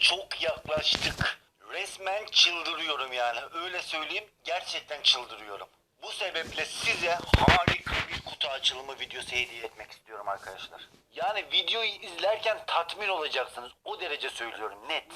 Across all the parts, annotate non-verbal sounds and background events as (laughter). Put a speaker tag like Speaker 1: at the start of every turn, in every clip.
Speaker 1: çok yaklaştık. Resmen çıldırıyorum yani. Öyle söyleyeyim gerçekten çıldırıyorum. Bu sebeple size harika bir kutu açılımı videosu hediye etmek istiyorum arkadaşlar. Yani videoyu izlerken tatmin olacaksınız. O derece söylüyorum net.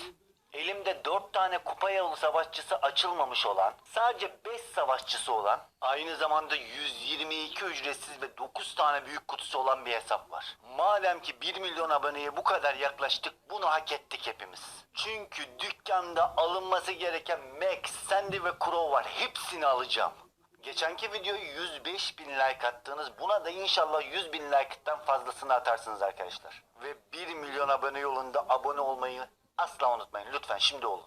Speaker 1: Elimde 4 tane kupa yolu savaşçısı açılmamış olan, sadece 5 savaşçısı olan, aynı zamanda 122 ücretsiz ve 9 tane büyük kutusu olan bir hesap var. Madem ki 1 milyon aboneye bu kadar yaklaştık, bunu hak ettik hepimiz. Çünkü dükkanda alınması gereken Max, Sandy ve Crow var. Hepsini alacağım. Geçenki videoyu 105 bin like attınız. Buna da inşallah 100 bin like'tan fazlasını atarsınız arkadaşlar. Ve 1 milyon abone yolunda abone olmayı asla unutmayın. Lütfen şimdi olun.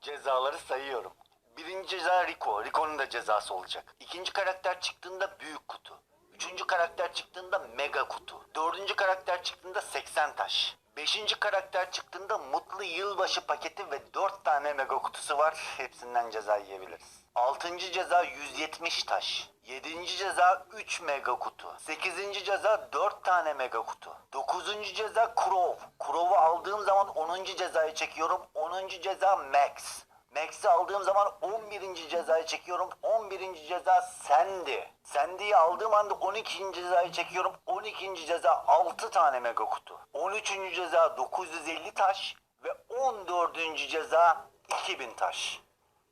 Speaker 1: Cezaları sayıyorum. Birinci ceza Rico. Rico'nun da cezası olacak. İkinci karakter çıktığında büyük kutu. Üçüncü karakter çıktığında mega kutu. Dördüncü karakter çıktığında 80 taş. Beşinci karakter çıktığında mutlu yılbaşı paketi ve 4 tane mega kutusu var. Hepsinden ceza yiyebiliriz. Altıncı ceza 170 taş. Yedinci ceza 3 mega kutu. Sekizinci ceza 4 tane mega kutu. Dokuzuncu ceza Crow. Crow'u aldığım zaman 10. cezayı çekiyorum. 10. ceza Max. Max'i aldığım zaman 11. cezayı çekiyorum. 11. ceza Sandy. Sandy'yi aldığım anda 12. cezayı çekiyorum. 12. ceza 6 tane mega kutu. 13. ceza 950 taş ve 14. ceza 2000 taş.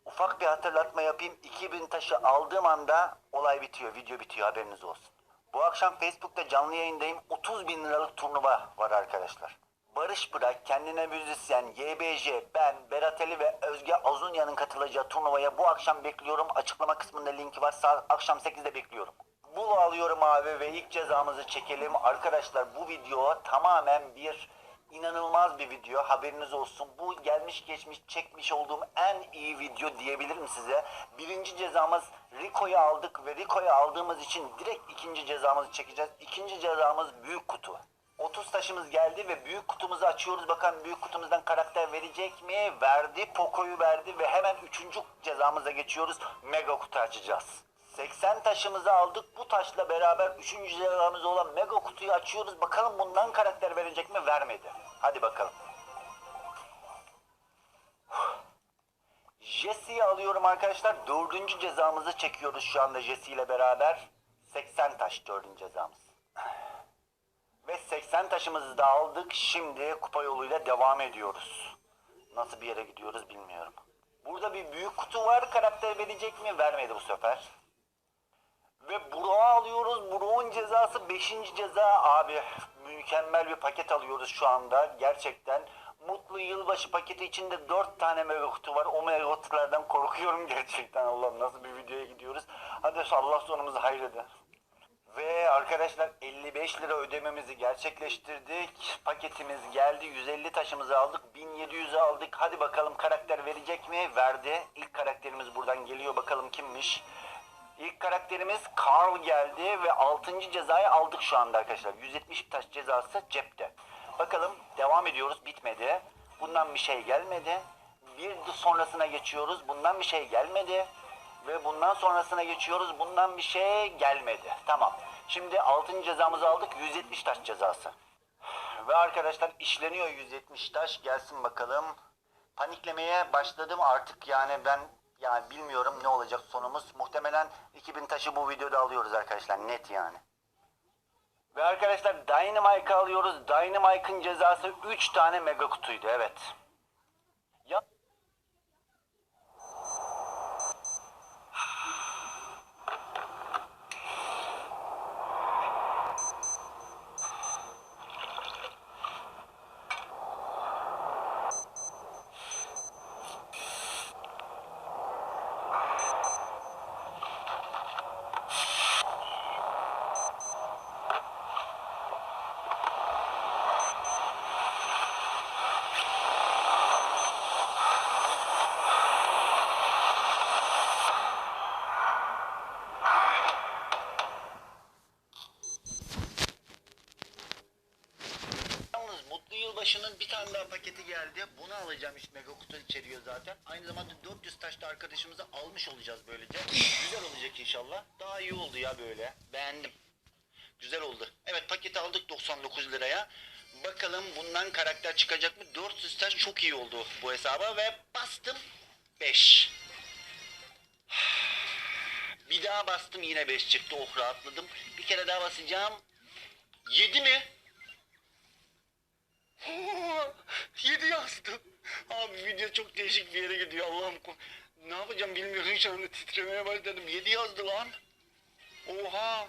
Speaker 1: Ufak bir hatırlatma yapayım. 2000 taşı aldığım anda olay bitiyor, video bitiyor haberiniz olsun. Bu akşam Facebook'ta canlı yayındayım. 30 bin liralık turnuva var arkadaşlar. Barış Bırak, kendine müzisyen, YBJ, ben, Berat Ali ve Özge Azunya'nın katılacağı turnuvaya bu akşam bekliyorum. Açıklama kısmında linki var. Saat akşam 8'de bekliyorum. Bulu alıyorum abi ve ilk cezamızı çekelim. Arkadaşlar bu video tamamen bir inanılmaz bir video. Haberiniz olsun. Bu gelmiş geçmiş çekmiş olduğum en iyi video diyebilirim size. Birinci cezamız Rico'yu aldık ve Rico'yu aldığımız için direkt ikinci cezamızı çekeceğiz. İkinci cezamız büyük kutu. 30 taşımız geldi ve büyük kutumuzu açıyoruz. Bakalım büyük kutumuzdan karakter verecek mi? Verdi. Poco'yu verdi ve hemen üçüncü cezamıza geçiyoruz. Mega kutu açacağız. 80 taşımızı aldık. Bu taşla beraber üçüncü cezamız olan mega kutuyu açıyoruz. Bakalım bundan karakter verecek mi? Vermedi. Hadi bakalım. Jesse'yi alıyorum arkadaşlar. Dördüncü cezamızı çekiyoruz şu anda Jesse ile beraber. 80 taş dördüncü cezamız. Ve 80 taşımızı da aldık. Şimdi kupa yoluyla devam ediyoruz. Nasıl bir yere gidiyoruz bilmiyorum. Burada bir büyük kutu var. Karakter verecek mi? Vermedi bu sefer. Ve Burak'ı alıyoruz. Burak'ın cezası 5. ceza. Abi mükemmel bir paket alıyoruz şu anda. Gerçekten. Mutlu yılbaşı paketi içinde 4 tane mega kutu var. O mega kutulardan korkuyorum (laughs) gerçekten. Allah'ım nasıl bir videoya gidiyoruz. Hadi Allah sonumuzu hayrede. Ve arkadaşlar 55 lira ödememizi gerçekleştirdik. Paketimiz geldi. 150 taşımızı aldık. 1700'ü aldık. Hadi bakalım karakter verecek mi? Verdi. İlk karakterimiz buradan geliyor. Bakalım kimmiş? İlk karakterimiz Carl geldi ve 6. cezayı aldık şu anda arkadaşlar. 170 taş cezası cepte. Bakalım devam ediyoruz. Bitmedi. Bundan bir şey gelmedi. Bir sonrasına geçiyoruz. Bundan bir şey gelmedi. Ve bundan sonrasına geçiyoruz. Bundan bir şey gelmedi. Tamam. Şimdi 6. cezamızı aldık. 170 taş cezası. Ve arkadaşlar işleniyor 170 taş. Gelsin bakalım. Paniklemeye başladım artık. Yani ben yani bilmiyorum ne olacak sonumuz. Muhtemelen 2000 taşı bu videoda alıyoruz arkadaşlar. Net yani. Ve arkadaşlar Dynamite'ı alıyoruz. Dynamite'ın cezası 3 tane mega kutuydu. Evet. Ya Yalnız Mutlu Yılbaşı'nın bir tane daha paketi geldi. Bunu alacağım işte mega kutu içeriyor zaten. Aynı zamanda 400 taş da arkadaşımıza almış olacağız böylece. Güzel olacak inşallah. Daha iyi oldu ya böyle. Beğendim. Güzel oldu. Evet paketi aldık 99 liraya. Bakalım bundan karakter çıkacak mı? 400 taş çok iyi oldu bu hesaba ve bastım 5. Bir daha bastım yine 5 çıktı. Oh rahatladım. Bir kere daha basacağım. 7 mi? (laughs) 7 yazdı. Abi video çok değişik bir yere gidiyor Allah'ım. Ne yapacağım bilmiyorum şu anda titremeye başladım. 7 yazdı lan. Oha.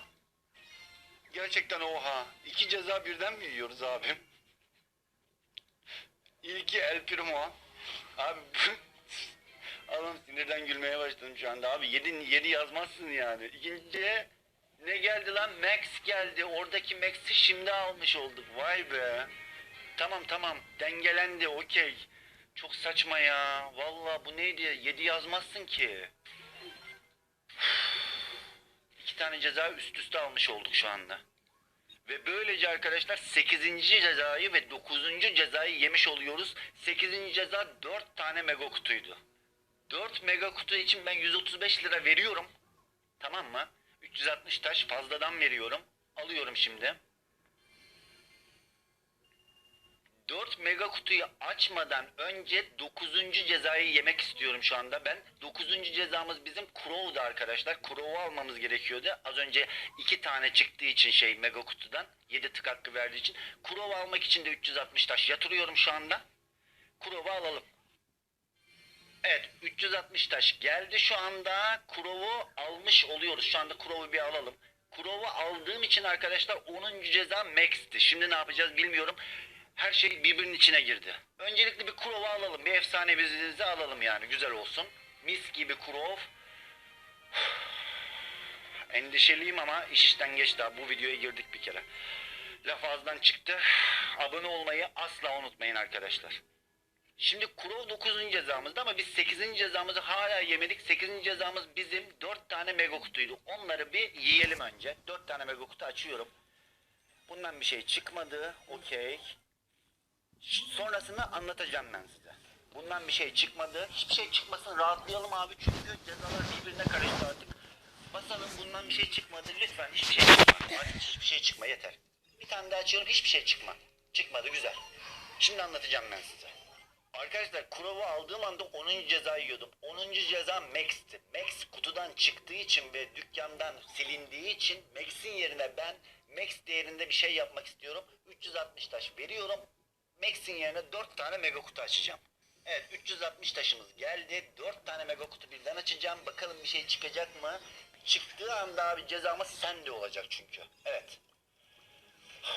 Speaker 1: Gerçekten oha. İki ceza birden mi yiyoruz abi? İlki El Primo. Abi (laughs) Adam sinirden gülmeye başladım şu anda. Abi 7 7 yazmazsın yani. İkinciye ne geldi lan? Max geldi. Oradaki Max'i şimdi almış olduk. Vay be. Tamam tamam. Dengelendi. Okey. Çok saçma ya. Vallahi bu neydi? 7 yazmazsın ki. İki tane ceza üst üste almış olduk şu anda. Ve böylece arkadaşlar 8. cezayı ve 9. cezayı yemiş oluyoruz. 8. ceza 4 tane mega kutuydu. 4 mega kutu için ben 135 lira veriyorum. Tamam mı? 360 taş fazladan veriyorum. Alıyorum şimdi. 4 mega kutuyu açmadan önce 9. cezayı yemek istiyorum şu anda ben. 9. cezamız bizim Crow'du arkadaşlar. Crow'u almamız gerekiyordu. Az önce 2 tane çıktığı için şey mega kutudan 7 tık hakkı verdiği için. Crow'u almak için de 360 taş yatırıyorum şu anda. Crow'u alalım. Evet 360 taş geldi şu anda. Kurov'u almış oluyoruz. Şu anda Kurov'u bir alalım. Kurov'u aldığım için arkadaşlar 10. ceza Max'ti. Şimdi ne yapacağız bilmiyorum. Her şey birbirinin içine girdi. Öncelikle bir Kurov'u alalım. Bir efsane vizinizi alalım yani. Güzel olsun. Mis gibi Kurov. (sighs) Endişeliyim ama iş işten geçti. abi. Bu videoya girdik bir kere. Laf ağızdan çıktı. (sighs) Abone olmayı asla unutmayın arkadaşlar. Şimdi Kurov 9. cezamızda ama biz 8. cezamızı hala yemedik. 8. cezamız bizim 4 tane mega kutuydu. Onları bir yiyelim önce. 4 tane mega kutu açıyorum. Bundan bir şey çıkmadı. Okey. Sonrasını anlatacağım ben size. Bundan bir şey çıkmadı. Hiçbir şey çıkmasın rahatlayalım abi. Çünkü cezalar birbirine karıştı artık. Basalım bundan bir şey çıkmadı. Lütfen hiçbir şey çıkma. Hiçbir şey çıkma yeter. Bir tane daha açıyorum hiçbir şey çıkma. Çıkmadı güzel. Şimdi anlatacağım ben size. Arkadaşlar Kurov'u aldığım anda 10. ceza yiyordum. 10. ceza Max'ti. Max kutudan çıktığı için ve dükkandan silindiği için Max'in yerine ben Max değerinde bir şey yapmak istiyorum. 360 taş veriyorum. Max'in yerine 4 tane mega kutu açacağım. Evet 360 taşımız geldi. 4 tane mega kutu birden açacağım. Bakalım bir şey çıkacak mı? Çıktığı anda abi cezamız sende olacak çünkü. Evet. (sighs)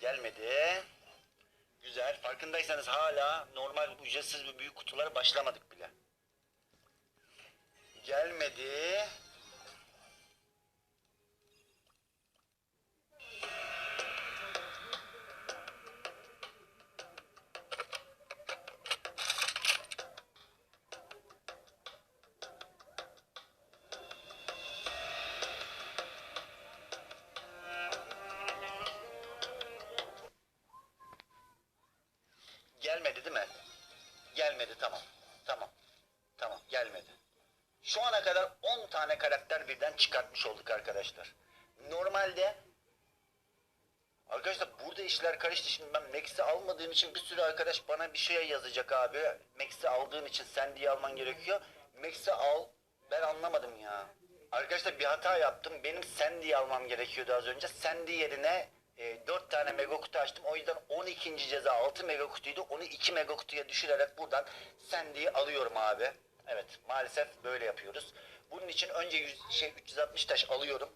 Speaker 1: Gelmedi. Güzel. Farkındaysanız hala normal ücretsiz ve büyük kutulara başlamadık bile. Gelmedi. Gelmedi değil mi? Gelmedi tamam. Tamam. Tamam gelmedi. Şu ana kadar 10 tane karakter birden çıkartmış olduk arkadaşlar. Normalde Arkadaşlar burada işler karıştı. Şimdi ben Max'i almadığım için bir sürü arkadaş bana bir şey yazacak abi. Max'i aldığın için sen diye alman gerekiyor. Max'i al. Ben anlamadım ya. Arkadaşlar bir hata yaptım. Benim Sandy almam gerekiyordu az önce. Sandy yerine e, 4 tane mega kutu açtım. O yüzden 12. ceza 6 mega kutuydu. Onu 2 mega kutuya düşürerek buradan Sandy'yi alıyorum abi. Evet maalesef böyle yapıyoruz. Bunun için önce 100, şey 360 taş alıyorum.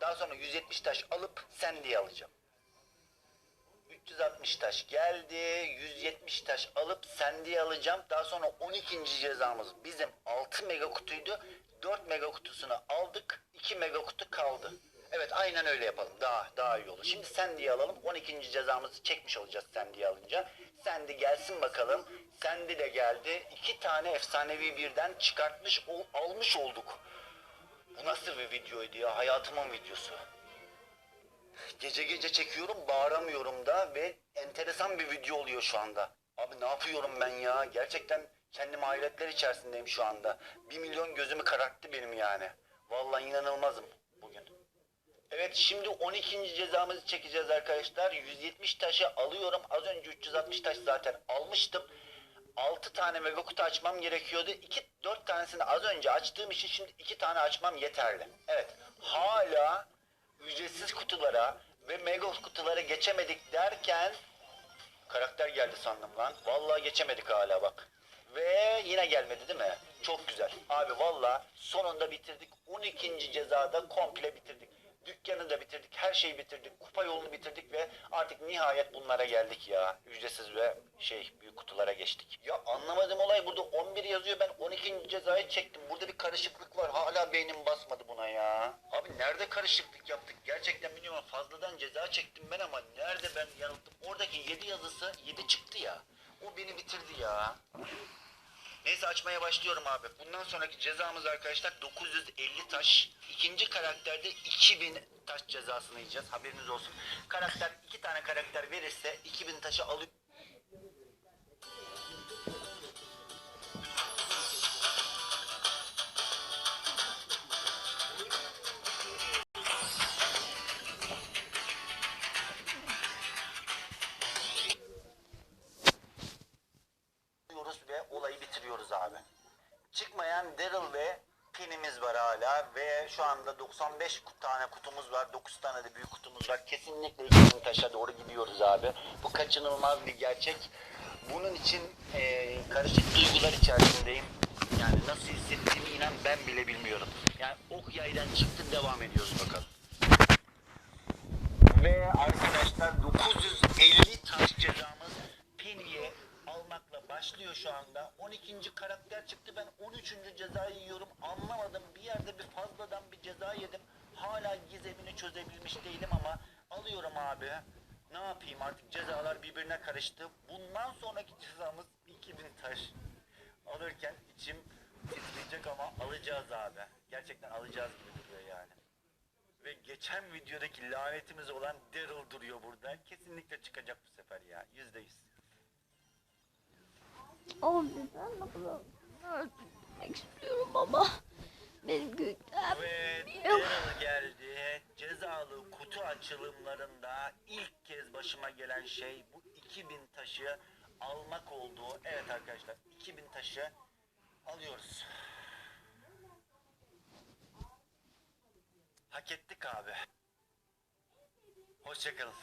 Speaker 1: Daha sonra 170 taş alıp Sandy'yi alacağım. 360 taş geldi. 170 taş alıp Sandy'yi alacağım. Daha sonra 12. cezamız bizim 6 mega kutuydu. 4 mega kutusunu aldık. 2 mega kutu kaldı. Evet aynen öyle yapalım. Daha daha iyi olur. Şimdi Sandy'yi alalım. 12. cezamızı çekmiş olacağız Sandy'yi alınca. Sandy gelsin bakalım. Sandy de geldi. İki tane efsanevi birden çıkartmış ol, almış olduk. Bu nasıl bir videoydu ya? Hayatımın videosu. Gece gece çekiyorum bağıramıyorum da ve enteresan bir video oluyor şu anda. Abi ne yapıyorum ben ya? Gerçekten kendim hayretler içerisindeyim şu anda. Bir milyon gözümü kararttı benim yani. Vallahi inanılmazım bugün. Evet şimdi 12. cezamızı çekeceğiz arkadaşlar. 170 taşı alıyorum. Az önce 360 taş zaten almıştım. 6 tane mega kutu açmam gerekiyordu. 2 4 tanesini az önce açtığım için şimdi 2 tane açmam yeterli. Evet. Hala ücretsiz kutulara ve mega kutulara geçemedik derken karakter geldi sandım lan. Vallahi geçemedik hala bak. Ve yine gelmedi değil mi? Çok güzel. Abi valla sonunda bitirdik. 12. cezada komple bitirdik. Dükkanı da bitirdik. Her şeyi bitirdik. Kupa yolunu bitirdik ve artık nihayet bunlara geldik ya. Ücretsiz ve şey büyük kutulara geçtik. Ya anlamadığım olay burada 11 yazıyor. Ben 12. cezayı çektim. Burada bir karışıklık var. Hala beynim basmadı buna ya. Abi nerede karışıklık yaptık? Gerçekten bilmiyorum. Fazladan ceza çektim ben ama nerede ben yanılttım? Oradaki 7 yazısı 7 çıktı ya. O beni bitirdi ya. Neyse açmaya başlıyorum abi. Bundan sonraki cezamız arkadaşlar 950 taş. İkinci karakterde 2000 taş cezasını yiyeceğiz. Haberiniz olsun. Karakter iki tane karakter verirse 2000 taşı alıyor. Şu anda 95 kut- tane kutumuz var. 9 tane de büyük kutumuz var. Kesinlikle 2000 taşa doğru gidiyoruz abi. Bu kaçınılmaz bir gerçek. Bunun için eee, karışık duygular içerisindeyim. Yani nasıl hissettiğimi inan ben bile bilmiyorum. Yani ok yaydan çıktı devam ediyoruz bakalım. Ve arkadaşlar 950 taş Penny'e almakla başlıyor şu anda. 12. karakter çıktı ben 13. cezayı yiyorum. Anlamadım bir yerde bir fazladan bir ceza yedim. Hala gizemini çözebilmiş değilim ama alıyorum abi. Ne yapayım artık cezalar birbirine karıştı. Bundan sonraki cezamız 2000 taş. Alırken içim titreyecek ama alacağız abi. Gerçekten alacağız gibi duruyor yani. Ve geçen videodaki lanetimiz olan Daryl duruyor burada. Kesinlikle çıkacak bu sefer ya. Yüzde yüz.
Speaker 2: Abi ben bunu öldürmek istiyorum ama benim güçlerim
Speaker 1: Ve
Speaker 2: yok.
Speaker 1: Geldi. Cezalı kutu açılımlarında ilk kez başıma gelen şey bu 2000 taşı almak oldu. Evet arkadaşlar 2000 taşı alıyoruz. Hak ettik abi. Hoşçakalın.